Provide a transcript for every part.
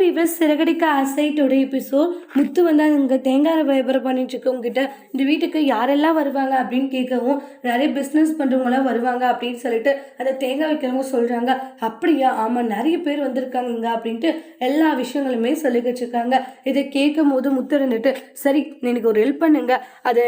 Viewer Siragadikka அசைட்டோட episode முத்து வந்து அங்கே தேங்காய் வியாபாரம் பண்ணிட்டு உங்ககிட்ட இந்த வீட்டுக்கு யாரெல்லாம் வருவாங்க அப்படின்னு கேட்கவும் நிறைய பிஸ்னஸ் பண்ணுறவங்களாம் வருவாங்க அப்படின்னு சொல்லிட்டு அந்த தேங்காய் வைக்கிறவங்க சொல்கிறாங்க அப்படியா? ஆமாம் நிறைய பேர் வந்திருக்காங்கங்க அப்படின்ட்டு எல்லா விஷயங்களுமே சொல்லி வச்சுருக்காங்க. இதை கேட்கும் போது முத்து இருந்துட்டு சரி எனக்கு ஒரு ஹெல்ப் பண்ணுங்க. அது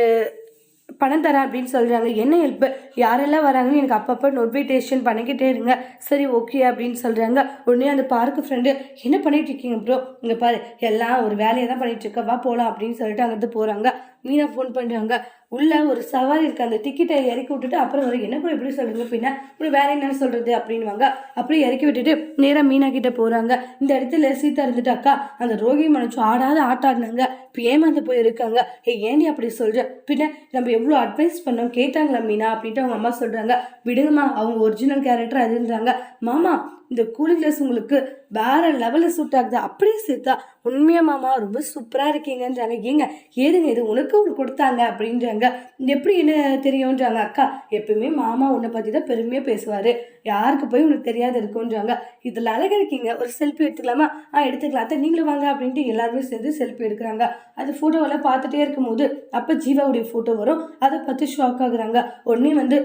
பணம் தரேன் அப்படின்னு சொல்கிறாங்க என்ன ஹெல்ப்பு யாரெல்லாம் வராங்கன்னு எனக்கு அப்பப்போ நோட்டிஃபிகேஷன் பண்ணிக்கிட்டே இருங்க. சரி ஓகே அப்படின்னு சொல்கிறாங்க உடனே அந்த பார்க்கு ஃப்ரெண்டு என்ன பண்ணிகிட்டு இருக்கீங்க ப்ரோ இங்கே பாரு எல்லாம் ஒரு வேலையை தான் பண்ணிகிட்டு இருக்க. வா போகலாம் அப்படின்னு சொல்லிட்டு அங்கேருந்து போகிறாங்க மீனா ஃபோன் பண்ணுறாங்க உள்ளே ஒரு சவாரி இருக்குது அந்த டிக்கெட்டை இறக்கி விட்டுட்டு அப்புறம் வரும் என்ன ப்ரோ எப்படி சொல்கிறீங்க பின்ன இப்படி வேற என்னன்னு சொல்கிறது அப்படின்வாங்க அப்படியே இறக்கி விட்டுட்டு நேராக மீனா கிட்ட போகிறாங்க இந்த இடத்துல சீதா இருந்துட்டாக்கா அந்த ரோகி மனச்சு ஆடாத ஆட்டாடினாங்க இப்போ ஏமாந்து போய் இருக்காங்க ஏ ஏண்டி அப்படி சொல்கிற பின்ன நம்ம எவ்வளோ அட்வைஸ் பண்ணோம் கேட்டாங்களா மீனா? அப்படின்ட்டு அவங்க அம்மா சொல்கிறாங்க விடுங்கம்மா அவங்க ஒரிஜினல் கேரக்டர் அதுன்றாங்க மாமா இந்த கூலிங் கிளாஸ் உங்களுக்கு வேற லெவலில் சூட் ஆகுது. அப்படியே சேர்த்தா உண்மையாக மாமா ரொம்ப சூப்பராக இருக்கீங்கன்றாங்க. ஏங்க ஏதுங்க இது உனக்கு ஒன்று கொடுத்தாங்க. அப்படின்றாங்க. எப்படி என்ன தெரியும்ன்றாங்க. அக்கா எப்பயுமே மாமா உன்னை பற்றி தான் பெருமையாக பேசுவார். யாருக்கு போய் உனக்கு தெரியாது இருக்கும்ன்றாங்க. இதில் அழகாக இருக்கீங்க. ஒரு செல்ஃபி எடுத்துக்கலாமா? ஆ எடுத்துக்கலாம். அத்தை நீங்களும் வாங்க அப்படின்ட்டு எல்லாருமே சேர்ந்து செல்ஃபி எடுக்கிறாங்க. அது ஃபோட்டோவெல்லாம் பார்த்துட்டே இருக்கும்போது அப்போ ஜீவாவுடைய ஃபோட்டோ வரும். அதை பார்த்து ஷாக் ஆகுறாங்க. உடனே வந்து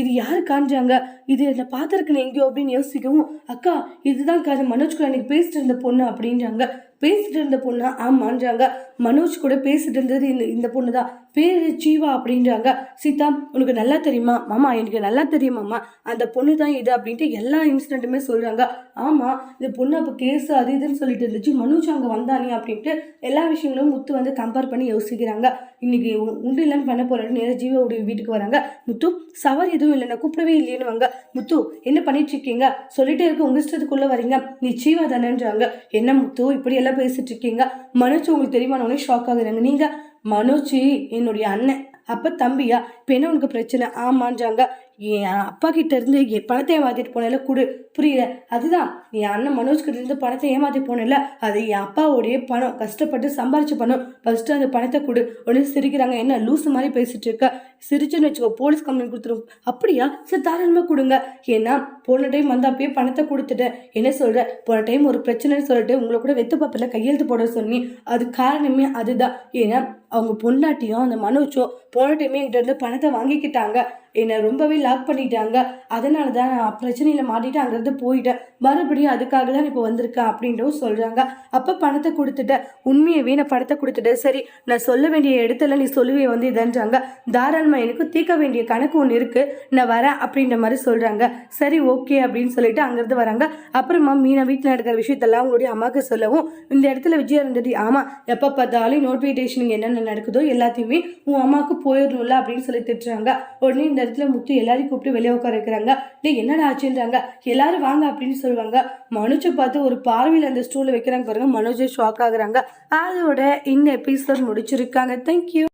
இது யார் காண்றாங்க இது என்ன பார்த்துருக்குன்னு எங்கேயோ அப்படின்னு யோசிக்கவும் அக்கா இதுதான் காது. மனோஜ் கூட அன்னைக்கு பேசிட்டு இருந்த பொண்ணு அப்படின்றாங்க. பேசிட்டு இருந்த பொண்ணா? ஆமான்றாங்க. மனோஜ் கூட பேசிட்டு இருந்தது இந்த இந்த பொண்ணு தான் பேரு ஜீவா அப்படின்றாங்க. சீதா உனக்கு நல்லா தெரியுமா? மாமா எனக்கு நல்லா தெரியுமாம்மா அந்த பொண்ணு தான் இது அப்படின்ட்டு எல்லா இன்சிடென்ட்டுமே சொல்கிறாங்க ஆமாம் இந்த பொண்ணு அப்போ கேஸ் அது இதுன்னு சொல்லிட்டு இருந்துச்சு. மனோஜ் அங்கே வந்தானே அப்படின்ட்டு எல்லா விஷயங்களும் முத்து வந்து கம்பேர் பண்ணி யோசிக்கிறாங்க. இன்னைக்கு உண்டு இல்லைன்னு பண்ண போகிறேன்னு நேராக ஜீவாவுடைய வீட்டுக்கு வராங்க. முத்து சவாரி எதுவும் இல்லை நான் கூப்பிடவே இல்லைன்னு வாங்க முத்து என்ன பண்ணிட்டு இருக்கீங்க? சொல்லிட்டே இருக்க உங்க இஷ்டத்துக்குள்ள வரீங்க. நீ ஜீவா தானேன்றாங்க. என்ன முத்து இப்படி எல்லாம் பேசிட்டு இருக்கீங்க. மனோஜ் உங்களுக்கு தெரியுமானவனே ஷாக் ஆகுறாங்க. நீங்க மனோஜ் என்னுடைய அண்ணன். அப்ப தம்பியா? இப்போ என்ன உனக்கு பிரச்சனை? ஆமான்றாங்க. என் அப்பா கிட்ட இருந்து என் பணத்தை ஏமாத்திட்டு போனல கொடு. புரியல அதுதான். என் அண்ணன் மனோஜ் கிட்ட இருந்து பணத்தை ஏமாத்தி போனல அது என் அப்பாவுடைய பணம். கஷ்டப்பட்டு சம்பாரிச்சு பணம். ஃபர்ஸ்ட் அந்த பணத்தை கொடு. உடனே சிரிக்கிறாங்க. என்ன லூஸ் மாதிரி பேசிட்டு இருக்க? சிரிச்சுன்னு வச்சுக்கோ போலீஸ் கம்ப்ளைண்ட் கொடுத்துரும். அப்படியா? சரி தாராளமாக கொடுங்க. ஏன்னா போன டைம் வந்தப்பயே பணத்தை கொடுத்துட்டேன். என்ன சொல்கிறேன் போன டைம் ஒரு பிரச்சனைன்னு சொல்லிட்டு உங்களை கூட வெத்து பாப்பில் கையெழுத்து போட சொன்னி. அது காரணமே அதுதான். ஏன்னா அவங்க பொண்டாட்டியும் அந்த மனோஜோ போன டைமே என்கிட்ட இருந்து பணத்தை வாங்கிக்கிட்டாங்க. என்னை ரொம்பவே லாக் பண்ணிட்டாங்க. அதனால தான் நான் பிரச்சனையில் மாட்டிட்டு அங்கேருந்து போயிட்டேன். மறுபடியும் அதுக்காக தான் இப்போ வந்திருக்கேன் அப்படின்றவும் சொல்கிறாங்க அப்போ பணத்தை கொடுத்துட்டேன். உண்மையவே நான் பணத்தை கொடுத்துட்டேன். சரி நான் சொல்ல வேண்டிய இடத்துல நீ சொல்லுவே வந்து இதன்றாங்க. தாராளமாக எனக்கு தீர்க்க வேண்டிய கணக்கு ஒன்று இருக்குது நான் வரேன் அப்படின்ற மாதிரி சொல்கிறாங்க சரி ஓகே அப்படின்னு சொல்லிட்டு அங்கேருந்து வராங்க. அப்புறமா மீனா வீட்டில் நடக்கிற விஷயத்தெல்லாம் அவங்களுடைய அம்மாவுக்கு சொல்லவும் இந்த இடத்துல விஜயா இருந்துட்டு ஆமாம் எப்போ பார்த்தாலும் நோட்டிஃபிகேஷன் என்னென்ன நடக்குதோ எல்லாத்தையுமே உன் அம்மாவுக்கு போயிடணும்ல அப்படின்னு சொல்லி திட்டுறாங்க. உடனே இந்த இடத்துல முத்து எல்லாரையும் கூப்பிட்டு வெளியே உட்கார வைக்கிறாங்க. டே என்னடா ஆச்சுன்றாங்க? எல்லாரும் வாங்க அப்படின்னு சொல்லுவாங்க. மனோஜை பார்த்து ஒரு பார்வையில் அந்த ஸ்டூலில் வைக்கிறாங்க பாருங்க. மனுஜை ஷாக் ஆகுறாங்க. அதோட இந்த எபிசோட் முடிச்சிருக்காங்க. தேங்க்யூ